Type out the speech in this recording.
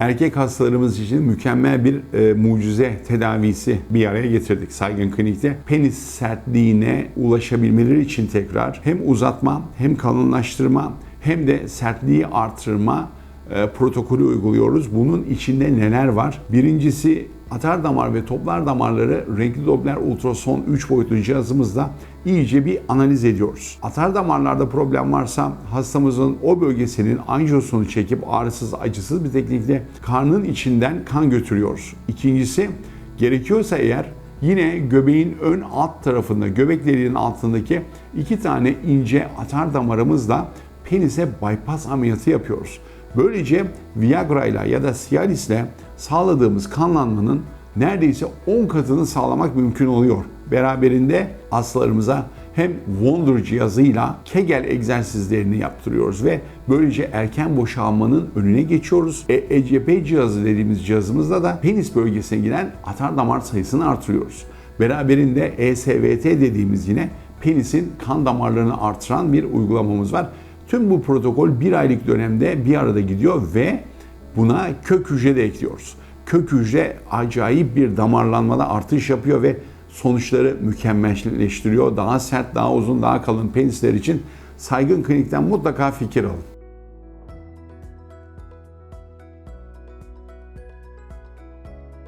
Erkek hastalarımız için mükemmel bir e, mucize tedavisi bir araya getirdik Saygın Klinik'te. Penis sertliğine ulaşabilmeleri için tekrar hem uzatma hem kalınlaştırma hem de sertliği artırma e, protokolü uyguluyoruz. Bunun içinde neler var? Birincisi atar damar ve toplar damarları renkli Doppler ultrason 3 boyutlu cihazımızla iyice bir analiz ediyoruz. Atar damarlarda problem varsa hastamızın o bölgesinin anjiyosunu çekip ağrısız acısız bir teknikle karnın içinden kan götürüyoruz. İkincisi gerekiyorsa eğer Yine göbeğin ön alt tarafında, göbek deliğinin altındaki iki tane ince atar damarımızla penise bypass ameliyatı yapıyoruz. Böylece Viagra ile ya da Cialis ile sağladığımız kanlanmanın neredeyse 10 katını sağlamak mümkün oluyor. Beraberinde hastalarımıza hem Wonder cihazıyla Kegel egzersizlerini yaptırıyoruz ve böylece erken boşalmanın önüne geçiyoruz. E, ECP cihazı dediğimiz cihazımızda da penis bölgesine giden atar damar sayısını artırıyoruz. Beraberinde ESVT dediğimiz yine penisin kan damarlarını artıran bir uygulamamız var. Tüm bu protokol bir aylık dönemde bir arada gidiyor ve buna kök hücre de ekliyoruz. Kök hücre acayip bir damarlanmada artış yapıyor ve sonuçları mükemmelleştiriyor. Daha sert, daha uzun, daha kalın penisler için saygın klinikten mutlaka fikir alın.